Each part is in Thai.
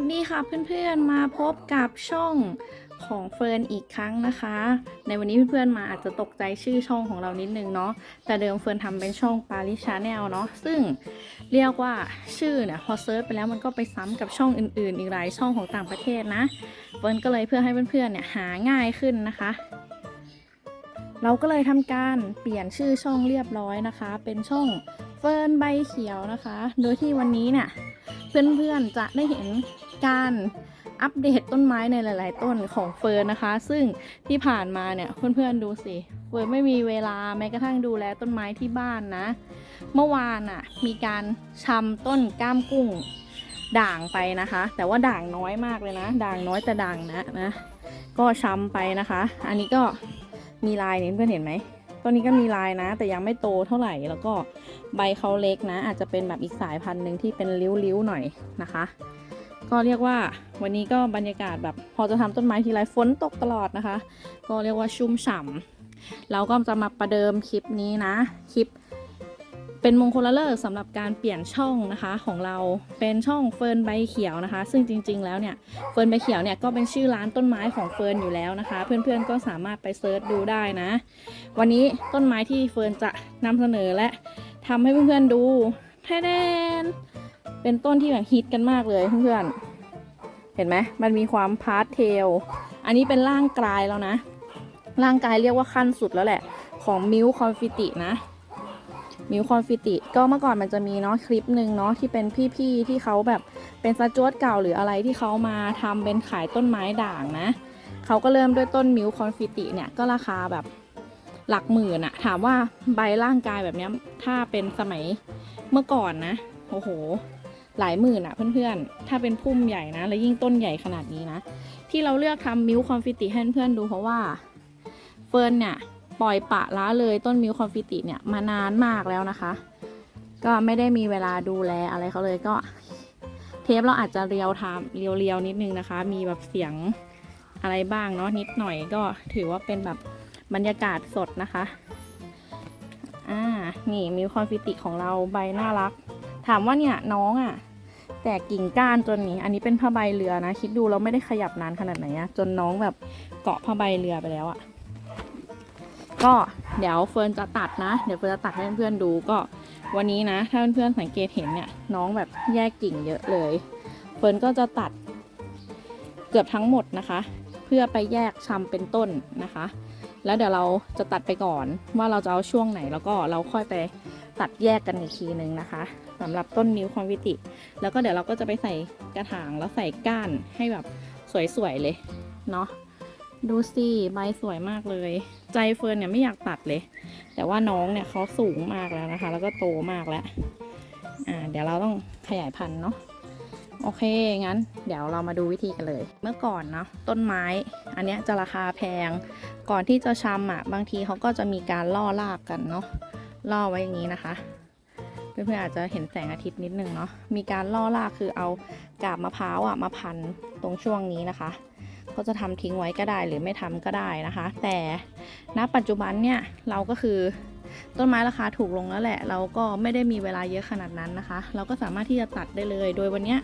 วัสดีค่ะเพื่อนๆมาพบกับช่องของเฟิร์นอีกครั้งนะคะ ในวันนี้เพื่อนๆมาอาจจะตกใจชื่อช่องของเรานิดนึงเนาะแต่เดิมเฟิร์นทำเป็นช่องปาริชาแนลเนาะซึ่งเรียกว่าชื่อเนี่ยพอเซิร์ชไปแล้วมันก็ไปซ้ำกับช่องอื่นๆ อีกหลายช่องของต่างประเทศนะเฟิร์นก็เลยเพื่อให้เพื่อนๆเนี่ยหาง่ายขึ้นนะคะ เราก็เลยทำการเปลี่ยนชื่อช่องเรียบร้อยนะคะ เป็นช่องเฟิร์นใบเขียวนะคะ โดยที่วันนี้เนี่ยเพื่อนๆจะได้เห็น การอัปเดตต้นไม้ในหลาย ๆ ต้นของเฟิร์นนะคะ ซึ่งที่ผ่านมาเนี่ยเพื่อน ๆ ดูสิเฟิร์นไม่มีเวลาแม้กระทั่งดูแลต้นไม้ที่บ้านนะ เมื่อวานอะมีการชำต้นก้ามกุ้งด่างไปนะคะ แต่ว่าด่างน้อยมากเลยนะ ด่างน้อยแต่ด่างนะนะ ก็ชำไปนะคะ อันนี้ก็มีลายนี่เพื่อนเห็นไหมต้นนี้ก็มีลายนะ แต่ยังไม่โตเท่าไหร่แล้วก็ใบเขาเล็กนะ อาจจะเป็นแบบอีกสายพันธุ์หนึ่งที่เป็นริ้วๆหน่อยนะคะ ก็เรียกว่าวันนี้ก็บรรยากาศแบบพอจะทำต้นไม้ทีไรฝนตกตลอดนะคะ ก็เรียกว่าชุ่มฉ่ำเราก็จะมาประเดิมคลิปนี้นะ คลิปเป็นมงคลเลิกสำหรับการเปลี่ยนช่องนะคะของเราเป็นช่องเฟิร์นใบเขียวนะคะ ซึ่งจริง ๆ แล้วเนี่ยเฟิร์นใบเขียวเนี่ยก็เป็นชื่อร้านต้นไม้ของเฟิร์นอยู่แล้วนะคะ เพื่อนๆก็สามารถไปเซิร์ชดูได้นะ วันนี้ต้นไม้ที่เฟิร์นจะนำเสนอและทำให้เพื่อนๆดูแทแดนเป็นต้นที่แบบฮิตกันมากเลยเพื่อนๆ เห็นไหมมันมีความพาร์ทเทล อันนี้เป็นร่างกายแล้วนะ ร่างกายเรียกว่าขั้นสุดแล้วแหละ ของมิวคอนฟิตินะมิวคอนฟิติ ก็เมื่อก่อนมันจะมีเนาะคลิปหนึ่งเนาะที่เป็นพี่ๆที่เขาแบบเป็นสจวตเก่าหรืออะไรที่เขามาทำเป็นขายต้นไม้ด่างนะเขาก็เริ่มด้วยต้นมิวคอนฟิติเนี่ยก็ราคาแบบหลักหมื่นอะถามว่าใบร่างกายแบบนี้ถ้าเป็นสมัยเมื่อก่อนนะโอ้โห หลายหมื่นอะเพื่อนๆ ถ้าเป็นพุ่มใหญ่นะ แล้วยิ่งต้นใหญ่ขนาดนี้นะ ที่เราเลือกทำมิวคอนฟิติให้เพื่อนๆดูเพราะว่าเฟิร์นเนี่ยปล่อยปะละเลยต้นมิวคอนฟิติเนี่ยมานานมากแล้วนะคะ ก็ไม่ได้มีเวลาดูแลอะไรเขาเลยก็ เทปเราอาจจะเรียวทำเรียวๆนิดนึงนะคะ มีแบบเสียงอะไรบ้างเนาะนิดหน่อยก็ถือว่าเป็นแบบบรรยากาศสดนะคะอ่านี่มิวคอนฟิติของเราใบน่ารัก ถามว่าเนี่ยน้องอะ่ะ แต่กิ่งก้านจนนี้ อันนี้เป็นผ้าใบเรือนะ คิดดูเราไม่ได้ขยับนานขนาดไหนอะจนน้องแบบเกาะผ้าใบเรือไปแล้วอะก็เดี๋ยวเฟิร์นจะตัดนะ เดี๋ยวเฟิร์นจะตัดให้เพื่อนๆดูก็วันนี้นะ ถ้าเพื่อนๆสังเกตเห็นเนี่ยน้องแบบแยกกิ่งเยอะเลย เฟิร์นก็จะตัดเกือบทั้งหมดนะคะ เพื่อไปแยกชำเป็นต้นนะคะ แล้วเดี๋ยวเราจะตัดไปก่อนว่าเราจะเอาช่วงไหนแล้วก็เราค่อยไป ตัดแยกกันอีกทีนึงนะคะสำหรับต้นมิวคอนวิติ แล้วก็เดี๋ยวเราก็จะไปใส่กระถางแล้วใส่ก้านให้แบบสวยๆเลยเนาะดูสิใบสวยมากเลย ใจเฟิร์นเนี่ยไม่อยากตัดเลย แต่ว่าน้องเนี่ยเขาสูงมากแล้วนะคะ แล้วก็โตมากแล้วอ่าเดี๋ยวเราต้องขยายพันธุ์เนาะโอเค งั้น เดี๋ยวเรามาดูวิธีกันเลย เมื่อก่อนเนาะต้นไม้ อันเนี้ยจะราคาแพง ก่อนที่จะชำอะบางทีเขาก็จะมีการล่อรากกันเนาะ ล่อไว้อย่างนี้นะคะเพื่อนๆอาจจะเห็นแสงอาทิตย์นิดนึงเนาะมีการล่อรากคือเอากาบมะพร้าวอะมาพันตรงช่วงนี้นะคะก็จะทำทิ้งไว้ก็ได้หรือไม่ทำก็ได้นะคะ แต่ณปัจจุบันเนี่ยเราก็คือต้นไม้ราคาถูกลงแล้วแหละ เราก็ไม่ได้มีเวลาเยอะขนาดนั้นนะคะ เราก็สามารถที่จะตัดได้เลย โดยวันเนี้ย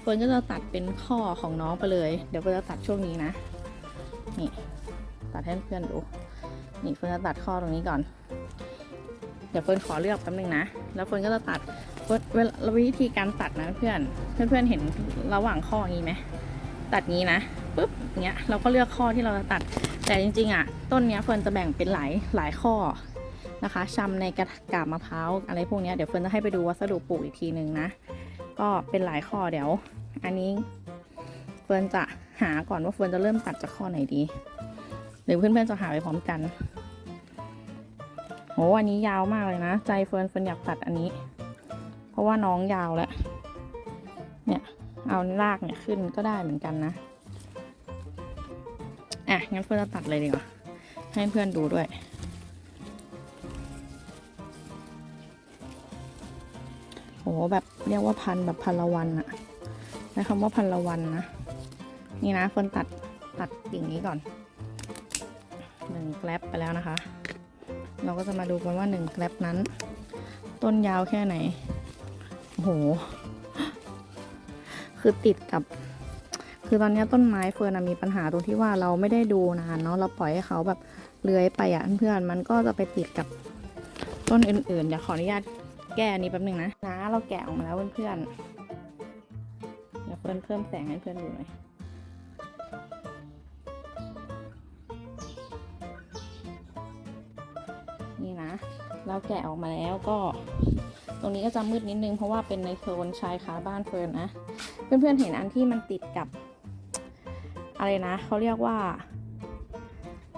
เฟิร์นก็จะตัดเป็นข้อของน้องไปเลย เดี๋ยวเฟิร์นจะตัดช่วงนี้นะ นี่ ตัดให้เพื่อนดู นี่เฟิร์นจะตัดข้อตรงนี้ก่อน เดี๋ยวเฟิร์นขอเลือกแป๊บนึงนะ แล้วเฟิร์นก็จะตัดเฟิร์นเวลาวิธีการตัดนะเพื่อนเพื่อนๆเห็นระหว่างข้ออย่างนี้ไหมตัดงี้นะปุ๊บเงี้ยเราก็เลือกข้อที่เราจะตัด แต่จริงๆอะต้นเนี้ยเฟิร์นจะแบ่งเป็นหลายหลายข้อนะคะชำในกระกาบมะพร้าวอะไรพวกเนี้ยเดี๋ยวเฟิร์นจะให้ไปดูวัสดุปลูกอีกทีนึงนะ ก็เป็นหลายข้อเดี๋ยว อันนี้เฟิร์นจะหาก่อนว่าเฟิร์นจะเริ่มตัดจากข้อไหนดี หรือเพื่อนๆจะหาไปพร้อมกัน โหอันนี้ยาวมากเลยนะ ใจเฟิร์นเฟิร์นอยากตัดอันนี้ เพราะว่าน้องยาวแล้ว เนี่ย เอารากเนี่ยขึ้นก็ได้เหมือนกันนะ อะ งั้นเพื่อนจะตัดเลยดีกว่า ให้เพื่อนดูด้วยโหแบบเรียกว่าพันแบบพันละวันอะใช้คำว่าพันละวันนะ นี่นะเฟิร์นตัดตัดกิ่างนี้ก่อนหนึ่งแกลบไปแล้วนะคะ เราก็จะมาดูกันว่าหนึ่งแกลบนั้น ต้นยาวแค่ไหน โอ้โห คือติดกับ คือตอนนี้ต้นไม้เฟิร์นอะมีปัญหาตรงที่ว่าเราไม่ได้ดูนานเนาะ เราปล่อยให้เขาแบบเลื้อยไปอะเพื่อนมันก็จะไปติดกับต้นอื่นๆ เดี๋ยวขออนุญาตแก้อันนี้แป๊บนึงนะนะเราแกะออกมาแล้วเพื่อนๆ เดี๋ยวเฟิร์นเพิ่มแสงให้เพื่อนดูหน่อย เราแกะออกมาแล้วก็ ตรงนี้ก็จะมืดนิดนึงเพราะว่าเป็นในโซนชายคาบ้านเฟิร์นนะ เพื่อนๆเห็นอันที่มันติดกับ อะไรนะเขาเรียกว่า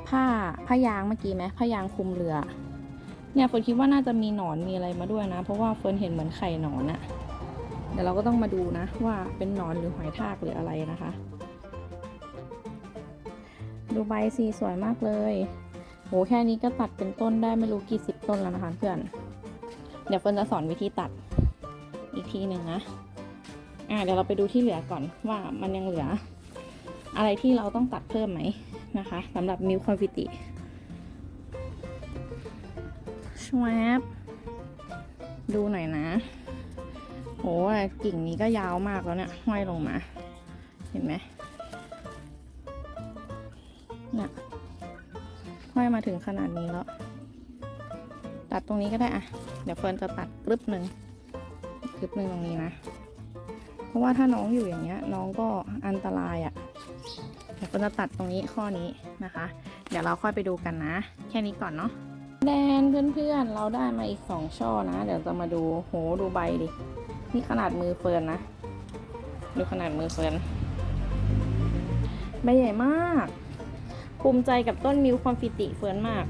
ผ้าผ้ายางเมื่อกี้ไหมผ้ายางคลุมเรือ เนี่ยเฟิร์นคิดว่าน่าจะมีหนอนมีอะไรมาด้วยนะ เพราะว่าเฟิร์นเห็นเหมือนไข่หนอนอะเดี๋ยวเราก็ต้องมาดูนะ ว่าเป็นหนอนหรือหอยทากหรืออะไรนะคะ ดูใบสีสวยมากเลย โหแค่นี้ก็ตัดเป็นต้นได้ไม่รู้กี่สิบต้นแล้วนะคะเพื่อน เดี๋ยวเฟิร์นจะสอนวิธีตัดอีกทีหนึ่งนะ อ่าเดี๋ยวเราไปดูที่เหลือก่อนว่ามันยังเหลือ อะไรที่เราต้องตัดเพิ่มไหมนะคะสำหรับมิวคอนฟิติชวบดูหน่อยนะโอ้กิ่งนี้ก็ยาวมากแล้วเนี่ยห้อยลงมา เห็นไหมเนี่ย ห้อยมาถึงขนาดนี้แล้ว ตัดตรงนี้ก็ได้อะเดี๋ยวเฟิร์นจะตัดกรึบหนึ่งกรึบหนึ่งตรงนี้นะ เพราะว่าถ้าน้องอยู่อย่างเงี้ย น้องก็อันตรายอะ่ะเดี๋ยวเฟิร์นจะตัดตรงนี้ข้อนี้นะคะ เดี๋ยวเราค่อยไปดูกันนะ แค่นี้ก่อนเนาะแดนเพื่อนๆ เราได้มาอีกสองช่อนะ เดี๋ยวจะมาดูโหดูใบดิ นี่ขนาดมือเฟิร์นนะ ดูขนาดมือเฟิร์นใบใหญ่มาก ภูมิใจกับต้นมิวคอนฟิติเฟิร์นมาก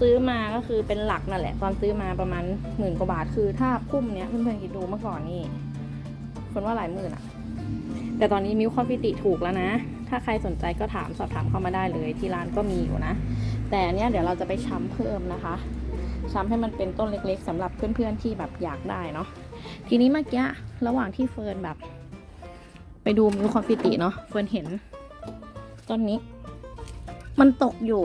ซื้อมาก็คือเป็นหลักนั่นแหละ ตอนซื้อมาประมาณหมื่นกว่าบาทคือถ้าพุ่มเนี้ยเพื่อนๆคิดดูเมื่อก่อนนี่คนว่าหลายหมื่นอะแต่ตอนนี้มิวคอนฟิติถูกแล้วนะ ถ้าใครสนใจก็ถามสอบถามเข้ามาได้เลยที่ร้านก็มีอยู่นะ แต่เนี้ยเดี๋ยวเราจะไปช้ำเพิ่มนะคะช้ำให้มันเป็นต้นเล็กๆสำหรับเพื่อนๆที่แบบอยากได้เนาะทีนี้เมื่อกี้ระหว่างที่เฟิร์นแบบ ไปดูมิวคอนฟิติเนาะเฟิร์นเห็นต้นนี้ มันตกอยู่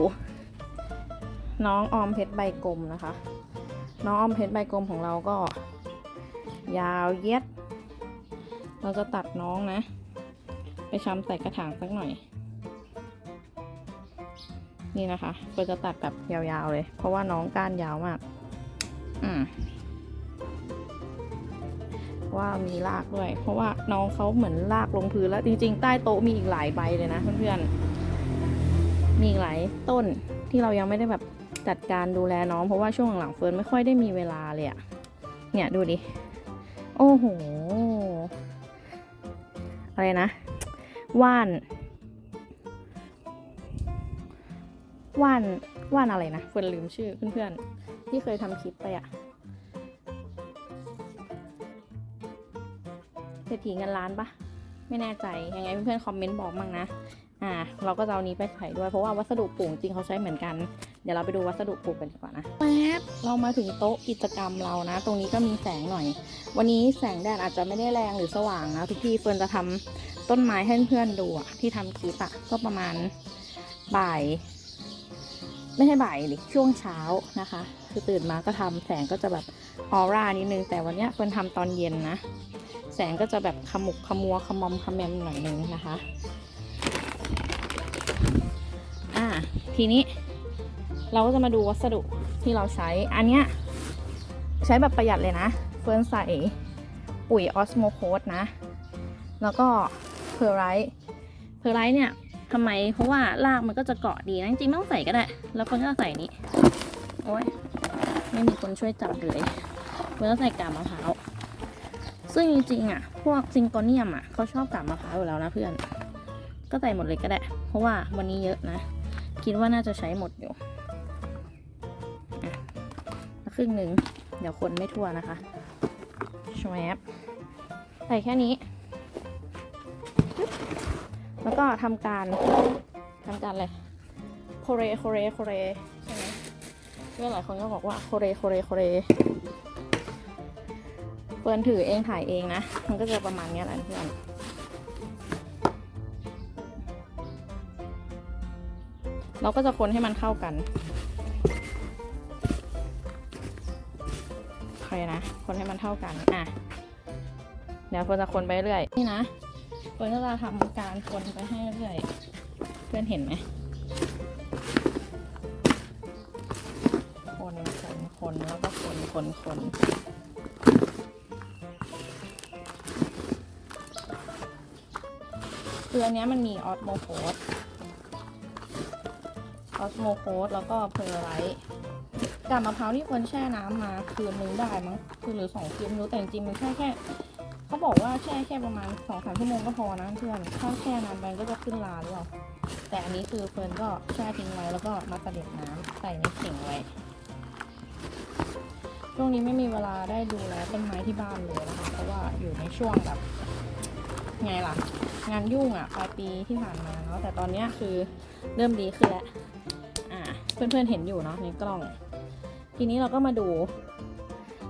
น้องออมเพชรใบกลมนะคะ น้องออมเพชรใบกลมของเราก็ ยาวเย็ด เราจะตัดน้องนะ ไปช้ำใส่กระถางสักหน่อย นี่นะคะเราจะตัดแบบยาวๆเลย เพราะว่าน้องก้านยาวมาก อืมว่ามีรากด้วย เพราะว่าน้องเขาเหมือนรากลงพื้นแล้วจริง ๆ ใต้โต๊ะมีอีกหลายใบเลยนะเพื่อนๆ มีอีกหลายต้นที่เรายังไม่ได้แบบจัดการดูแลน้อง เพราะว่าช่วงหลังๆเฟิร์นไม่ค่อยได้มีเวลาเลยอะเนี่ยดูดิ โอ้โห อะไรนะ ว่าน ว่าน ว่านอะไรนะ เฟิร์นลืมชื่อเพื่อนๆ ที่เคยทำคลิปไปอะเศรษฐีเงินล้านปะไม่แน่ใจ ยังไงเพื่อนๆ คอมเมนต์บอกมั่งนะ อ่าเราก็จะเอานี้ไปใส่ด้วยเพราะว่าวัสดุปลูกจริงเขาใช้เหมือนกัน เดี๋ยวเราไปดูวัสดุปลูกกันดีกว่านะแป๊บเรามาถึงโต๊ะกิจกรรมเรานะ ตรงนี้ก็มีแสงหน่อย วันนี้แสงแดดอาจจะไม่ได้แรงหรือสว่างนะทุกที่เฟิร์นจะทำต้นไม้ให้เพื่อนๆดูอะที่ทำคลิปอะก็ประมาณบ่าย ไม่ใช่บ่ายดิช่วงเช้านะคะ คือตื่นมาก็ทำแสงก็จะแบบออร่านิดนึงแต่วันเนี้ยเฟิร์นทำตอนเย็นนะ แสงก็จะแบบขมุกขมัวขมอมขมแมมหน่อยนึงนะคะา ทีนี้เราก็จะมาดูวัสดุที่เราใช้ อันเนี้ยใช้แบบประหยัดเลยนะ เฟิร์นใส่ปุ๋ยออสโมโคสนะ แล้วก็เพอร์ไรท์เพอร์ไรท์เนี่ยทำไม เพราะว่ารากมันก็จะเกาะดีนะ จริงไม่ต้องใส่ก็ได้ แล้วคนก็ใส่นี้ โอ้ยไม่มีคนช่วยจับเลยเฟิร์นก็ใส่กาบมะพร้าว ซึ่งจริงๆอะ พวกซิงโกเนียมอะเขาชอบกาบมะพร้าวอยู่แล้วนะเพื่อน ก็ใส่หมดเลยก็ได้ เพราะว่าวันนี้เยอะนะ คิดว่าน่าจะใช้หมดอยู่ครึ่งหนึ่งเดี๋ยวคนไม่ทั่วนะคะชวบใส่แค่นี้ แล้วก็ทำการทำการอะไรโคเรโคเรโคเรใช่ไหมเพื่อนหลายคนก็บอกว่าโคเรโคเรโคเรเฟิร์นถือเองถ่ายเองนะ มันก็จะประมาณนี้แหละเพื่อน เราก็จะคนให้มันเข้ากันโอเคนะ คนให้มันเท่ากัน อะ เดี๋ยวคนจะคนไปเรื่อย นี่นะเฟิร์นก็จะทำการคนไปให้เรื่อย เพื่อนเห็นไหม คน คน คน แล้วก็คน คน คนคืออันเนี้ยมันมีออสโมโคส ออสโมโคสแล้วก็เพอร์ไลท์กาบมะพร้าวที่คนแช่น้ำมาคืนนึงได้มั้งคือหรือสองคืนไม่รู้แต่จริงมันแค่แค่เขาบอกว่าแช่แค่ประมาณสองสามชั่วโมงก็พอนะเพื่อนถ้าแช่นานไปก็จะขึ้นลาหรือเปล่าแต่อันนี้คือเฟิร์นก็แช่ทิ้งไว้แล้วก็มาเสด็จน้ำใส่ในเข่งไว้ช่วงนี้ไม่มีเวลาได้ดูแลต้นไม้ที่บ้านเลยนะคะเพราะว่าอยู่ในช่วงแบบไงล่ะ งานยุ่งอะ่ะปลายปีที่ผ่านมาเนาะแต่ตอนนี้คือเริ่มดีขึ้นแล้วอ่าเพื่อนๆเห็นอยู่เนาะในกล้อง ทีนี้เราก็มาดู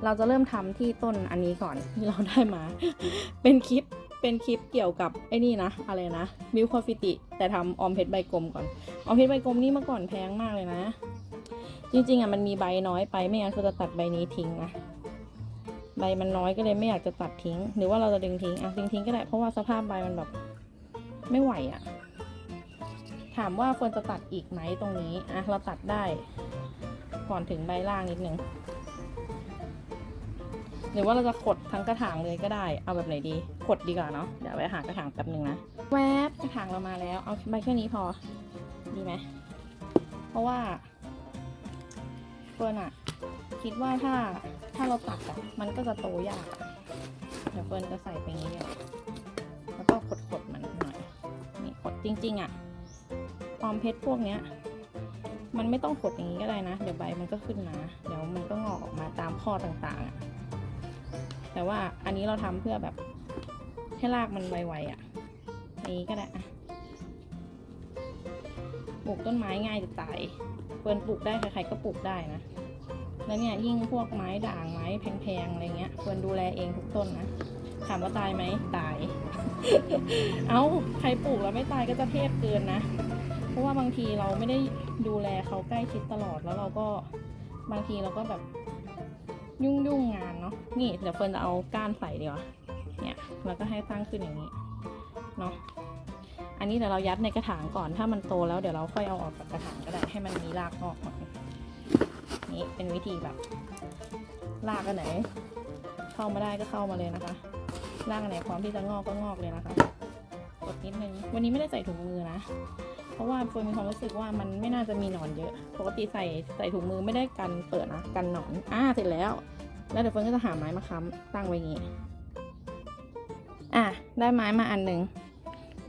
เราจะเริ่มทำที่ต้นอันนี้ก่อนที่เราได้มา เป็นคลิปเป็นคลิปเกี่ยวกับไอ้นี่นะ อะไรนะมิวคอฟิติ แต่ทำออมเพชรใบกลมก่อน ออมเพชรใบกลมนี่เมื่อก่อนแพงมากเลยนะ จริงๆอะมันมีใบน้อยไปไม่งั้นเขาจะตัดใบนี้ทิ้งนะ บมันน้อยก็เลยไม่อยากจะตัดทิ้ง หรือว่าเราจะดึงทิ้งอะดึงทิ้งก็ได้เพราะว่าสภาพใบมันแบบไม่ไหวอะ ถามว่าควรจะตัดอีกไหมตรงนี้อะเราตัดได้ ก่อนถึงใบล่างนิดนึงหรือว่าเราจะขดทั้งกระถางเลยก็ได้ เอาแบบไหนดี ขดดีกว่าเนาะ เดี๋ยวไปหากระถางแป๊บหนึ่งนะ แวบกระถางเรามาแล้ว เอาใบแค่นี้พอ ดีไหม เพราะว่าเฟิร์นอะ คิดว่าถ้าถ้าเราตัดอะมันก็จะโตยากเดี๋ยวเฟิร์นจะใส่ไปนี้เลยแล้วก็ขดขดๆมันหน่อยนี่ขดจริง ๆ อะออมเพชรพวกเนี้ยมันไม่ต้องขดอย่างนี้ก็ได้นะ เดี๋ยวใบมันก็ขึ้นมา เดี๋ยวมันก็งอกออกมาตามข้อต่างๆอะแต่ว่าอันนี้เราทำเพื่อแบบให้รากมันไวๆอะอย่างนี้ก็ได้อะปลูกต้นไม้ง่ายจะตายเฟิร์นปลูกได้ใครๆก็ปลูกได้นะ แล้วเนี่ยยิ่งพวกไม้ด่างไม้แพงๆอะไรเงี้ยเฟิร์นดูแลเองทุกต้นนะถามว่าตายไหมตาย เอ้าใครปลูกแล้วไม่ตายก็จะเทพเกินนะ เพราะว่าบางทีเราไม่ได้ดูแลเขาใกล้ชิดตลอดแล้วเราก็บางทีเราก็แบบยุ่งยุ่งงานเนาะนี่เดี๋ยวเฟิร์นจะเอาก้านใส่ดีกว่าเนี่ยแล้วก็ให้ตั้งขึ้นอย่างนี้เนาะอันนี้เดี๋ยวเรายัดในกระถางก่อนถ้ามันโตแล้วเดี๋ยวเราค่อยเอาออกจากกระถางก็ได้ให้มันมีรากงอกมา นี่เป็นวิธีแบบรากกันไหน เข้ามาได้ก็เข้ามาเลยนะคะรากอันไหนความที่จะงอกก็งอกเลยนะคะกดนิดนึงวันนี้ไม่ได้ใส่ถุงมือนะ เพราะว่าเฟิร์นมีความรู้สึกว่ามันไม่น่าจะมีหนอนเยอะปกติใส่ใส่ถุงมือไม่ได้กันเปิดนะกันหนอนอ่าเสร็จแล้ว แล้วเดี๋ยวเฟิร์นก็จะหาไม้มาค้ำตั้งไว้อย่างงี้อะได้ไม้มาอันหนึ่ง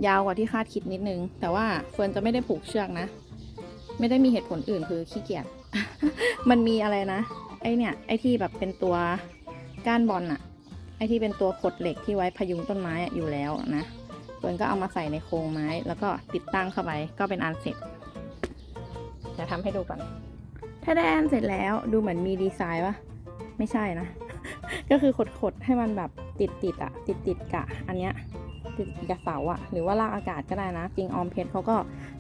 ยาวกว่าที่คาดคิดนิดนึง แต่ว่าเฟิร์นจะไม่ได้ผูกเชือกนะ ไม่ได้มีเหตุผลอื่นคือขี้เกียจ มันมีอะไรนะ ไอเนี่ย ไอที่แบบเป็นตัวก้านบอลอะไอที่เป็นตัวขดเหล็กที่ไว้พยุงต้นไม้อะอยู่แล้วนะเฟิร์นก็เอามาใส่ในโครงไม้ แล้วก็ติดตั้งเข้าไปก็เป็นอันเสร็จเดี๋ยวทำให้ดูก่อน ถ้าได้อันเสร็จแล้วดูเหมือนมีดีไซน์ปะไม่ใช่นะ ก็คือขดๆให้มันแบบติดติดๆอะติดติดๆกะ อันเนี้ย ติดกับเสาอะหรือว่าลากอากาศก็ได้นะจริงออมเพชรเขาก็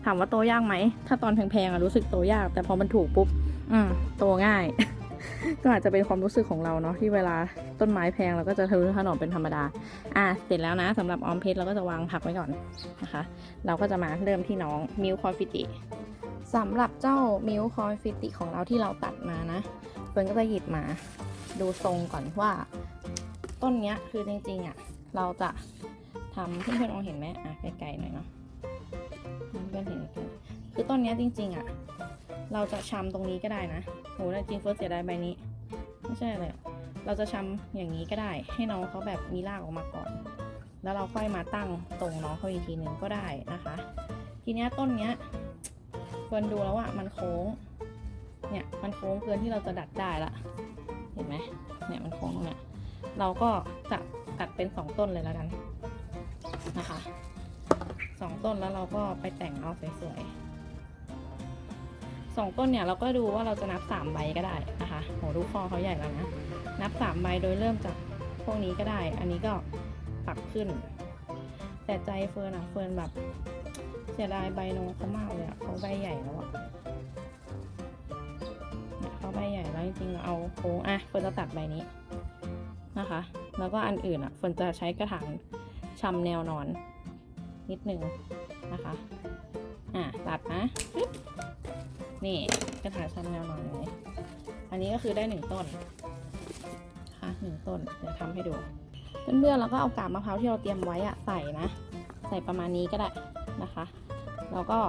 ถามว่าโตยากไหม ถ้าตอนแพงๆอะรู้สึกโตยาก แต่พอมันถูกปุ๊บ อืมโตง่าย ก็อาจจะเป็นความรู้สึกของเราเนาะที่เวลาต้นไม้แพงเราก็จะทะนุถนอมเป็นธรรมดา อะเสร็จแล้วนะสำหรับออมเพชรเราก็จะวางผักไว้ก่อนนะคะ เราก็จะมาเริ่มที่น้องมิลคอฟิติสำหรับเจ้ามิลคอฟิติของเราที่เราตัดมานะเฟิร์นก็จะหยิบมาดูทรงก่อนว่า ต้นเนี้ยคือจริงๆอะ เราจะ ทำเพื่อนๆมองเห็นไหมอะไกลๆหน่อยเนาะเพื่อนเห็นไกลคือต้นนี้จริงๆอะ เราจะชำตรงนี้ก็ได้นะโหแต่จริงเฟิร์สเสียดายใบนี้ ไม่ใช่เลยเราจะชำอย่างนี้ก็ได้ ให้น้องเขาแบบมีรากออกมาก่อน แล้วเราค่อยมาตั้งตรงน้องเขาอีกทีหนึ่งก็ได้นะคะ ทีเนี้ยต้นเนี้ยเฟิร์นดูแล้วอะมันโค้ง เนี่ยมันโค้งเกินที่เราจะดัดได้ละ เห็นไหมเนี่ยมันโค้งตรงเนี้ยเราก็จะตัดเป็นสองต้นเลยแล้วกัน นะคะสองต้นแล้วเราก็ไปแต่งเอาสวยๆสองต้นเนี่ยเราก็ดูว่าเราจะนับสามใบก็ได้นะคะโหดูคอเขาใหญ่แล้วนะนับสามใบโดยเริ่มจากพวกนี้ก็ได้ อันนี้ก็ปักขึ้น แต่ใจเฟิร์นอะเฟิร์นแบบเสียดายใบนงเขามากเลยอะเขาใบใหญ่แล้วอะเนี่ยเขาใบใหญ่แล้วจริงๆเอาโค้งอะเฟิร์นจะตัดใบนี้นะคะ แล้วก็อันอื่นอะเฟิร์นจะใช้กระถาง ชำแนวนอน นิดนึงนะคะ อะตัดนะ นี่กระถางชันแนวนอนเลยอันนี้ก็คือได้หนึ่งต้นนะคะหนึ่งต้นเดี๋ยวทำให้ดู เพื่อนๆเราก็เอากาบมะพร้าวที่เราเตรียมไว้อะใส่นะ ใส่ประมาณนี้ก็ได้นะคะ แล้วก็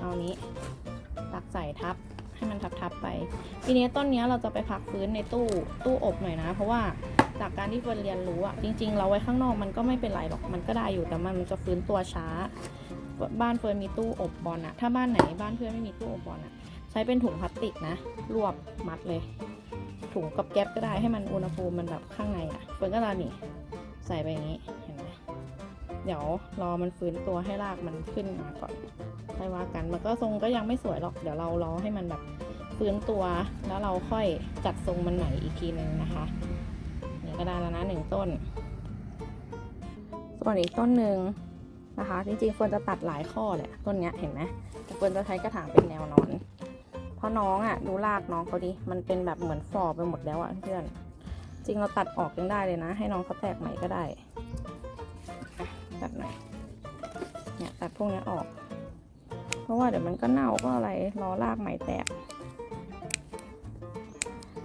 เอานี้ตักใส่ทับให้มันทับๆไป ทีนี้ต้นนี้เราจะไปพักฟื้นในตู้ตู้อบหน่อยนะ เพราะว่า จากการที่เฟิร์นเรียนรู้อะจริง ๆ เราไว้ข้างนอกมันก็ไม่เป็นไรหรอกมันก็ได้อยู่แต่มันจะฟื้นตัวช้า บ้านเฟิร์นมีตู้อบบอลอะถ้าบ้านไหนบ้านเพื่อนไม่มีตู้อบบอลอะใช้เป็นถุงพลาสติกนะรวบมัดเลย ถุงกับแก๊บก็ได้ให้มันอุณหภูมิมันแบบข้างในอะเฟิร์นก็จะนี่ใส่ไปอย่างนี้เห็นไหมเดี๋ยวรอมันฟื้นตัวให้รากมันขึ้นมาก่อนค่อยว่ากันมันก็ทรงก็ยังไม่สวยหรอกเดี๋ยวเรารอให้มันแบบฟื้นตัวแล้วเราค่อยจัดทรงมันใหม่อีกทีนึงนะคะ ก็ได้แล้วนะหนึ่งต้น ส่วนอีกต้นหนึ่งนะคะ จริงๆเฟิร์นจะตัดหลายข้อเลยต้นเนี้ยเห็นไหมแต่เฟิร์นจะใช้กระถางเป็นแนวนอน เพราะน้องอะ่ะดูรากน้องเขาดิมันเป็นแบบเหมือนฟอไปหมดแล้วอะ่ะเพื่อนจริงเราตัดออกยังได้เลยนะ ให้น้องเขาแตกใหม่ก็ได้ตัดหน่อยเนี่ยตัดพวกนี้ออก เพราะว่าเดี๋ยวมันก็เน่าก็อะไรรอรากใหม่แตก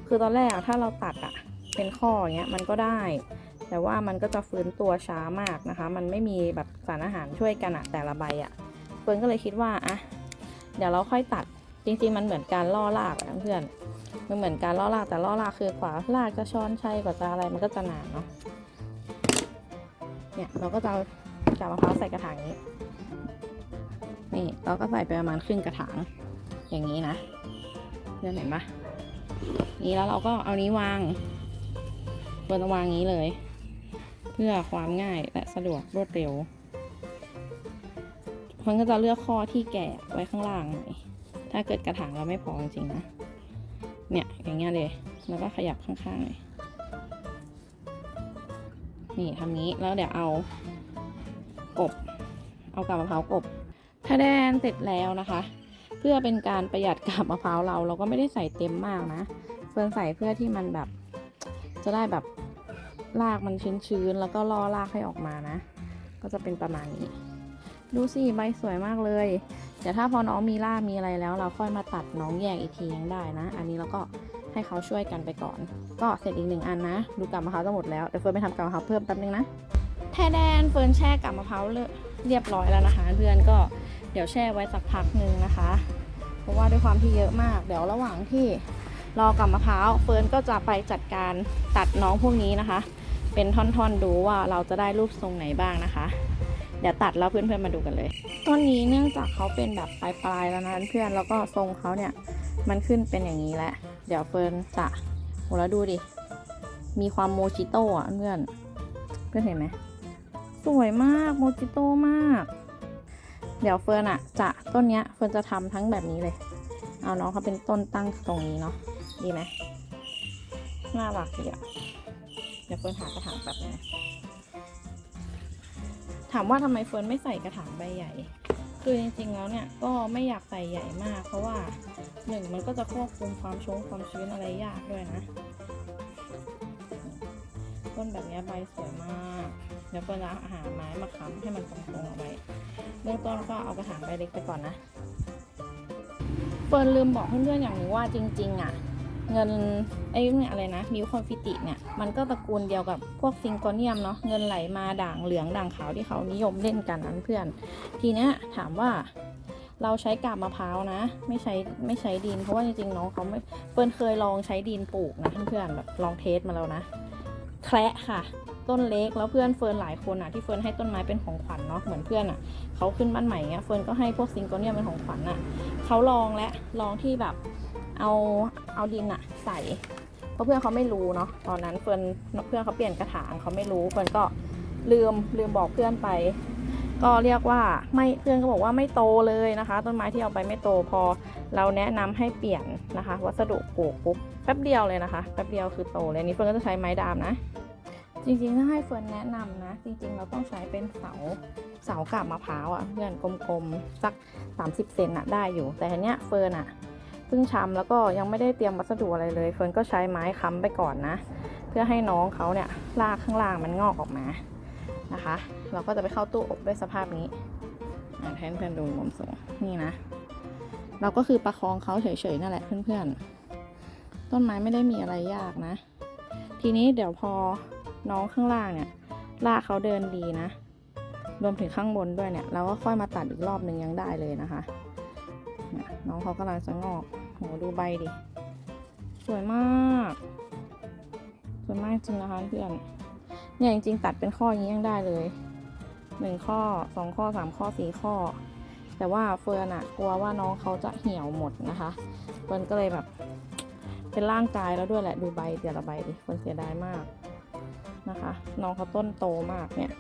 คือตอนแรกถ้าเราตัดอะ เป็นข้ออย่างเงี้ยมันก็ได้ แต่ว่ามันก็จะฟื้นตัวช้ามากนะคะ มันไม่มีแบบสารอาหารช่วยกันอะแต่ละใบอะเฟิร์นก็เลยคิดว่าอะเดี๋ยวเราค่อยตัดจริงๆมันเหมือนการล่อรากเพื่อนมันเหมือนการล่อรากแต่ล่อรากคือกว่ารากจะช้อนชัยกว่าจะอะไรมันก็จะนานเนาะเนี่ยเราก็จะเอากาบมะพร้าวใส่กระถางนี้นี่เราก็ใส่ไปประมาณครึ่งกระถางอย่างนี้นะเพื่อนเห็นปะนี่แล้วเราก็เอานี้วาง บนวางนี้เลย เพื่อความง่ายและสะดวกรวดเร็วมันก็จะเลือกข้อที่แก่ไว้ข้างล่างหน่อยถ้าเกิดกระถางเราไม่พอจริงๆนะ เนี่ยอย่างเงี้ยเลย แล้วก็ขยับข้างๆหน่อยนี่ทำนี้แล้วเดี๋ยวเอากบ เอากาบมะพร้าวกบถ้าแดนเสร็จแล้วนะคะ เพื่อเป็นการประหยัดกาบมะพร้าวเราเราก็ไม่ได้ใส่เต็มมากนะเฟิร์นใส่เพื่อที่มันแบบ จะได้แบบรากมันชื้นๆ แล้วก็ล่อรากให้ออกมานะ ก็จะเป็นประมาณนี้ ดูสิใบสวยมากเลย เดี๋ยวถ้าพอน้องมีรากมีอะไรแล้ว เราค่อยมาตัดน้องแยกอีกทียังได้นะ อันนี้เราก็ให้เขาช่วยกันไปก่อน ก็เสร็จอีกหนึ่งอันนะ ดูกับมะพร้าวจะหมดแล้ว เดี๋ยวเฟิร์นไปทำกับมะพร้าวเพิ่มแป๊บนึงนะ แทแดนเฟิร์นแช่กับมะพร้าวเรียบร้อยแล้วนะคะเพื่อนก็เดี๋ยวแช่ไว้สักพักหนึ่งนะคะ เพราะว่าด้วยความที่เยอะมาก เดี๋ยวระหว่างที่ รอกับมะพร้าวเฟิร์นก็จะไปจัดการตัดน้องพวกนี้นะคะ เป็นท่อนๆดูว่าเราจะได้รูปทรงไหนบ้างนะคะ เดี๋ยวตัดแล้วเพื่อนๆมาดูกันเลย ต้นนี้เนื่องจากเขาเป็นแบบปลายๆแล้วนะเพื่อนแล้วก็ทรงเขาเนี่ยมันขึ้นเป็นอย่างนี้แหล้วเดี๋ยวเฟิร์นจะโหแล้วดูดิมีความโมจิโต้อะเพื่อนเพื่อนเห็นไหมสวยมากโมจิโต้มาก เดี๋ยวเฟิร์นอะจะต้นเนี้ยเฟิร์นจะทำทั้งแบบนี้เลย เอาน้องเขาเป็นต้นตั้งตรงนี้เนาะ ดีไหมน่ารักดีอะเดี๋ยวเฟิร์นหากระถางแบบนี้ถามว่าทำไมเฟิร์นไม่ใส่กระถางใบใหญ่ คือจริงๆแล้วเนี่ยก็ไม่อยากใส่ใหญ่มาก เพราะว่าหนึ่งมันก็จะควบคุมความชงความชื้นอะไรยากด้วยนะ ต้นแบบนี้ใบสวยมากเดี๋ยวเฟิร์นจะหาไม้มาค้ำให้มันตรงๆเอาไว้เบื้องต้นก็เอากระถางใบเล็กไปก่อนนะ เฟิร์นลืมบอกเพื่อนๆอย่างหนึงว่าจริง ๆ อะ เงินไอ้เนี่ยอะไรนะมิวคอนฟิติเนี่ยมันก็ตระกูลเดียวกับพวกซิงโกเนียมเนาะเงินไหลมาด่างเหลืองด่างขาวที่เขานิยมเล่นกันนั้นเพื่อน ทีเนี้ยถามว่าเราใช้กาบมะพร้าวนะ ไม่ใช้ไม่ใช้ดิน เพราะว่าจริงๆน้องเขาไม่เฟิร์นเคยลองใช้ดินปลูกนะเพื่อนๆแบบลองเทสมาแล้วนะแคระค่ะ ต้นเล็กแล้วเพื่อนเฟิร์นหลายคนอะที่เฟิร์นให้ต้นไม้เป็นของขวัญเนาะเหมือนเพื่อนอะเขาขึ้นบ้านใหม่เงี้ยเฟิร์นก็ให้พวกซิงโกเนียมเป็นของขวัญอะเขาลองและลองที่แบบ เอาเอาดินอะใส่เพราะเพื่อนเขาไม่รู้เนาะตอนนั้นเฟิร์นเพื่อนเขาเปลี่ยนกระถางเขาไม่รู้เฟิร์นก็ลืมลืมบอกเพื่อนไป ก็เรียกว่าไม่เพื่อนก็บอกว่าไม่โตเลยนะคะ ต้นไม้ที่เอาไปไม่โตพอ เราแนะนำให้เปลี่ยนนะคะ วัสดุปลูกปุ๊บแป๊บเดียวเลยนะคะแป๊บเดียวคือโตเลยนนี้เฟิร์นก็จะใช้ไม้ดามนะจริงๆถ้าให้เฟิร์นแนะนำนะ จริงๆ เราต้องใช้เป็นเสาเสากาบมะพร้าวอะเพื่อนกลมๆ สัก 30 เซนอะได้อยู่ แต่เนี้ยเฟิร์นอะ เพิ่งชำแล้วก็ยังไม่ได้เตรียมวัสดุอะไรเลย เฟิร์นก็ใช้ไม้ค้ำไปก่อนนะ เพื่อให้น้องเขาเนี่ยรากข้างล่างมันงอกออกมานะคะ เราก็จะไปเข้าตู้อบด้วยสภาพนี้แทนเพื่อนดูมุมสูงนี่นะ เราก็คือประคองเขาเฉยๆนั่นแหละเพื่อนๆ ต้นไม้ไม่ได้มีอะไรยากนะ ทีนี้เดี๋ยวพอน้องข้างล่างเนี่ยลากเขาเดินดีนะ รวมถึงข้างบนด้วยเนี่ย เราก็ค่อยมาตัดอีกรอบหนึ่งยังได้เลยนะคะ น้องเขากำลังจะงอก หดูใบดิ สวยมาก สวยมากจริงนะคะเพื่อน เนี่ยจริงๆตัดเป็นข้ออย่างนี้ยังได้เลยหนึ่งข้อสองข้อสามข้อสี่ข้อ แต่ว่าเฟิร์นอะกลัวว่าน้องเขาจะเหี่ยวหมดนะคะเฟิร์นก็เลยแบบ เป็นร่างกายแล้วด้วยแหละดูใบแต่ละใบดิเฟิร์นเสียดายมากนะคะ น้องเขาต้นโตมากเนี่ย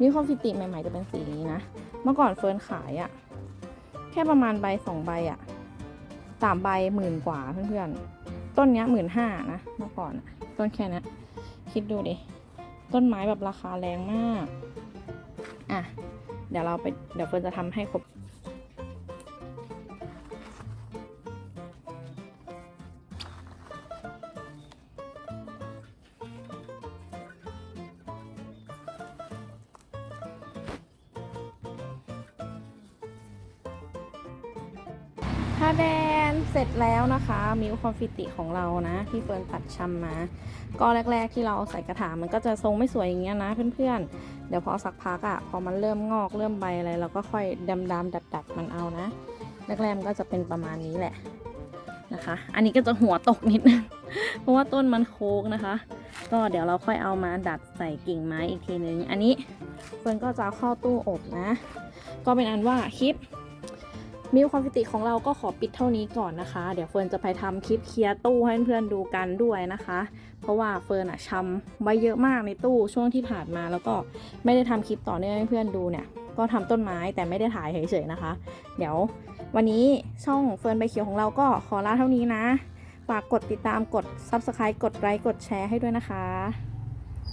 นี่คอมฟิติใหม่ๆจะเป็นสีนี้นะ เมื่อก่อนเฟิร์นขายอะแค่ประมาณใบสองใบอะ สามใบหมื่นกว่าเพื่อนๆ ต้นเนี้ยหมื่นห้านะเมื่อก่อนต้นแค่นี้คิดดูดิ ต้นไม้แบบราคาแรงมาก อะ เดี๋ยวเราไป เดี๋ยวเฟิร์นจะทำให้ครบ มิลคอนฟิติของเรานะ ที่เฟิร์นตัดชำมา ก็แรก ๆ ที่เราเอาใส่กระถางมันก็จะทรงไม่สวยอย่างเงี้ยนะเพื่อนๆ เดี๋ยวพอสักพักอะ่ะพอมันเริ่มงอกเริ่มใบอะไรเราก็ค่อยดำดำดัดดัดๆมันเอานะแรกๆมันก็จะเป็นประมาณนี้แหละนะคะ อันนี้ก็จะหัวตกนิดนึงเพราะว่าต้นมันโค้งนะคะ ก็เดี๋ยวเราค่อยเอามาดัดใส่กิ่งไม้อีกทีนึง อันนี้เฟิร์นก็จะเข้าตู้อบนะ ก็เป็นอันว่าคลิป มิวคอนฟิติของเราก็ขอปิดเท่านี้ก่อนนะคะ เดี๋ยวเฟิร์นจะไปทำคลิปเคลียร์ตู้ให้เพื่อนๆดูกันด้วยนะคะ เพราะว่าเฟิร์นอะชำไว้เยอะมากในตู้ช่วงที่ผ่านมาแล้วก็ไม่ได้ทำคลิปต่อเนื่องให้เพื่อนดูเนี่ย ก็ทำต้นไม้แต่ไม่ได้ถ่ายเฉยๆนะคะ เดี๋ยววันนี้ช่องเฟิร์นใบเขียวของเราก็ขอลาเท่านี้นะ ฝากกดติดตามกด Subscribe กดไลค์กดแชร์ให้ด้วยนะคะ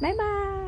บ๊ายบาย